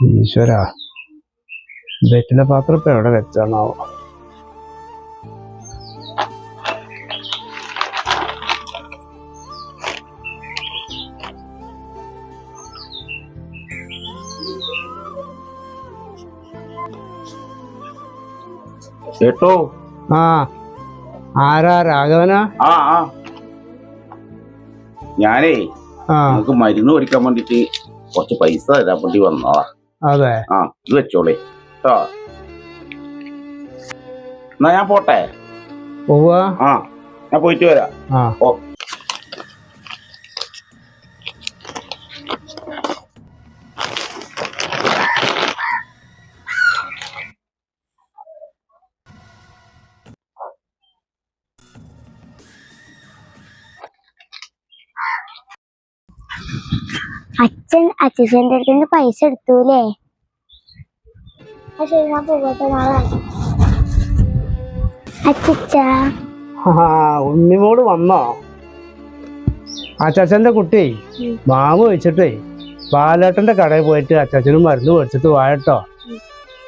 ഈശ്വര. ബെറ്റിന്റെ പാത്രം ഇപ്പൊ എവിടെ വെച്ചാണാവോ? കേട്ടോ ആ. ആരാ രാഘവനാ? ആ ആ. ഞാനേ നമുക്ക് മരുന്ന് മേടിക്കാൻ വേണ്ടിട്ട് കുറച്ച് പൈസ തരാൻ വേണ്ടി വന്നതാ. അതെ. ആ ഇത് വെച്ചോളേ. കേട്ടോ എന്നാ ഞാൻ പോട്ടെ? പോവാ? ആ ഞാൻ പോയിട്ട് വരാം. ആ. ഓ. അച്ഛൻ അച്ഛന്റെ അടുത്ത് നിന്ന് പൈസ എടുത്തൂലേ? ശരി ഞാൻ പോകട്ടെ നാളെ അച്ഛച്ച. ആ വന്നോ? അച്ചാച്ചന്റെ കുട്ടി മാമ വെച്ചിട്ടേ ബാലേട്ടന്റെ കടയിൽ പോയിട്ട് അച്ചാച്ചനും മരുന്ന് മേടിച്ചിട്ട് വായട്ടോ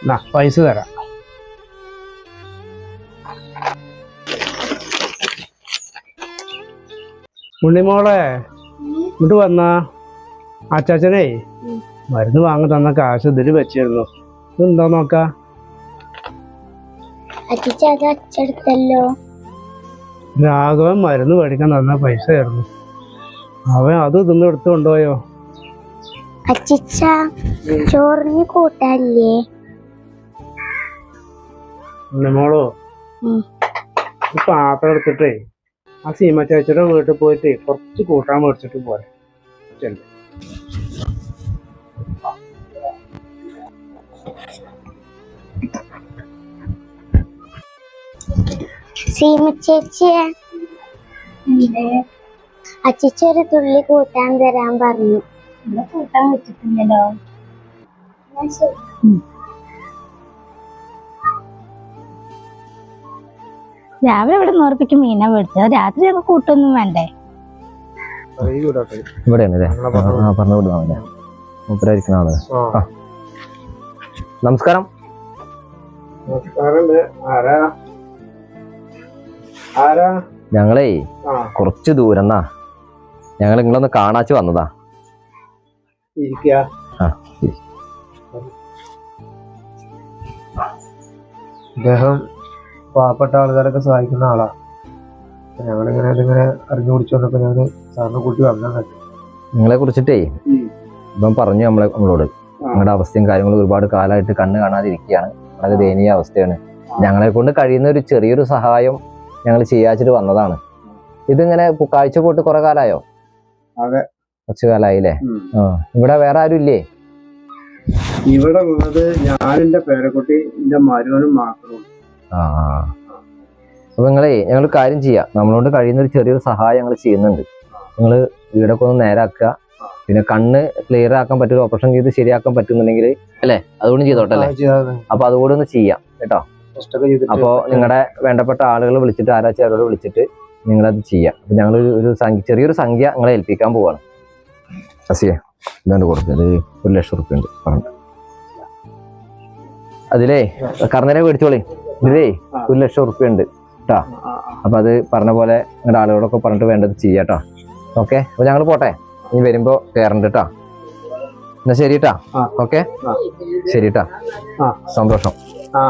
എന്നാ പൈസ തരാം. ഉണ്ണിമോളെ ഇങ്ങോട്ട് വന്നാ. അച്ചാച്ചനെ മരുന്ന് വാങ്ങി തന്ന കാശ് ഇതിൽ വെച്ചിരുന്നു. ഇതെന്താ നോക്കാ? അച്ഛടുത്തല്ലോ രാഘവൻ മരുന്ന് മേടിക്കാൻ തന്ന പൈസ ആയിരുന്നു അവൻ അത് ഇതൊന്നും എടുത്തു കൊണ്ടുപോയോ? അച്ഛച്ച ചോറിന് കൂട്ടല്ലേ മോളോ. പാത്രം എടുത്തിട്ടേ ആ സീമ ചേച്ചിയുടെ വീട്ടിൽ പോയിട്ട് കുറച്ച് കൂട്ടാൻ മേടിച്ചിട്ട് പോരെ. ചെല്ല്. സീമ ചേച്ചിയെ? അച്ഛച്ച ഒരു തുള്ളി കൂട്ടാൻ തരാൻ പറഞ്ഞു. കൂട്ടാൻ പറ്റത്തില്ലല്ലോ രാവിലെ ഇവിടെ നോർപ്പിക്കും മീനെ പിടിച്ചത് രാത്രി ഞങ്ങൾ കൂട്ടൊന്നും വേണ്ടേ. ഇവിടെയാണ് അല്ലേ പറഞ്ഞു. ആ പറഞ്ഞു വിടുന്നല്ലേ മൂപ്പരായിരിക്കുന്ന ആൾ ആ. നമസ്കാരം. ഞങ്ങളേ കുറച്ച് ദൂരന്നാ ഞങ്ങൾ നിങ്ങളൊന്ന് കാണാച്ച് വന്നതാ. അദ്ദേഹം പാവപ്പെട്ട ആൾക്കാരൊക്കെ സഹായിക്കുന്ന ആളാ. അപ്പൊ ഞങ്ങളിങ്ങനെ അതിങ്ങനെ അറിഞ്ഞു വന്നപ്പോ ഞാൻ സാറിനെ കൂട്ടി വന്നു നിങ്ങളെ കുറിച്ചിട്ടേ. ഇപ്പം പറഞ്ഞു നമ്മളെ നമ്മളോട്. നിങ്ങളുടെ അവസ്ഥയും കാര്യങ്ങളും ഒരുപാട് കാലമായിട്ട് കണ്ണ് കാണാതിരിക്കുകയാണ്. വളരെ ദയനീയ അവസ്ഥയാണ്. ഞങ്ങളെ കൊണ്ട് കഴിയുന്ന ഒരു ചെറിയൊരു സഹായം ഞങ്ങൾ ചെയ്യാച്ചിട്ട് വന്നതാണ്. ഇതിങ്ങനെ കാഴ്ച പോട്ട് കുറെ കാലായോ? അതെ. കുറച്ചു കാലായില്ലേ? ഇവിടെ വേറെ ആരും ഇല്ലേ? ഇവിടെ ഉള്ളത് ഞാൻ എന്റെ പേരക്കുട്ടി എന്റെ മരുവനും മാത്രം ആ. അപ്പൊ നിങ്ങളെ ഞങ്ങൾ കാര്യം ചെയ്യാം. നമ്മളോട് കഴിയുന്ന ഒരു ചെറിയൊരു സഹായം ഞങ്ങൾ ചെയ്യുന്നുണ്ട്. നിങ്ങൾ വീടൊക്കെ ഒന്ന് നേരാക്കുക. പിന്നെ കണ്ണ് ക്ലിയർ ആക്കാൻ പറ്റും ഓപ്പറേഷൻ ചെയ്ത് ശരിയാക്കാൻ പറ്റുന്നുണ്ടെങ്കിൽ അല്ലേ? അതുകൊണ്ട് ചെയ്തോട്ടെ അല്ലേ? അപ്പൊ അതുകൂടെ ഒന്ന് ചെയ്യാം കേട്ടോ? അപ്പോ നിങ്ങളുടെ വേണ്ടപ്പെട്ട ആളുകൾ വിളിച്ചിട്ട് ആരാച്ചാ അവരോട് വിളിച്ചിട്ട് നിങ്ങളത് ചെയ്യാം. അപ്പൊ ഞങ്ങൾ ഒരു സംഖ്യ ചെറിയൊരു സംഖ്യ നിങ്ങളെ ഏൽപ്പിക്കാൻ പോവാണ്. അസിയെ ഇതാണ്ട് കൊടുക്കുന്നത് ഒരു ലക്ഷം റുപ്യ ഉണ്ട്. പറഞ്ഞു അതിലേ കർണനെ മേടിച്ചോളി. ഇതിലേ ഒരു ലക്ഷം റുപ്യ ഉണ്ട്. കേട്ടോ അപ്പൊ അത് പറഞ്ഞ പോലെ നിങ്ങളുടെ ആളുകളൊക്കെ പറഞ്ഞിട്ട് വേണ്ടത് ചെയ്യാട്ടോ. ഓക്കെ? അപ്പൊ ഞങ്ങൾ പോട്ടെ? ഇനി വരുമ്പോ കയറണ്ട് കേട്ടോ എന്നാ ശരി കേട്ടാ. ഓക്കെ? ശരി കേട്ടാ. സന്തോഷം. ആ.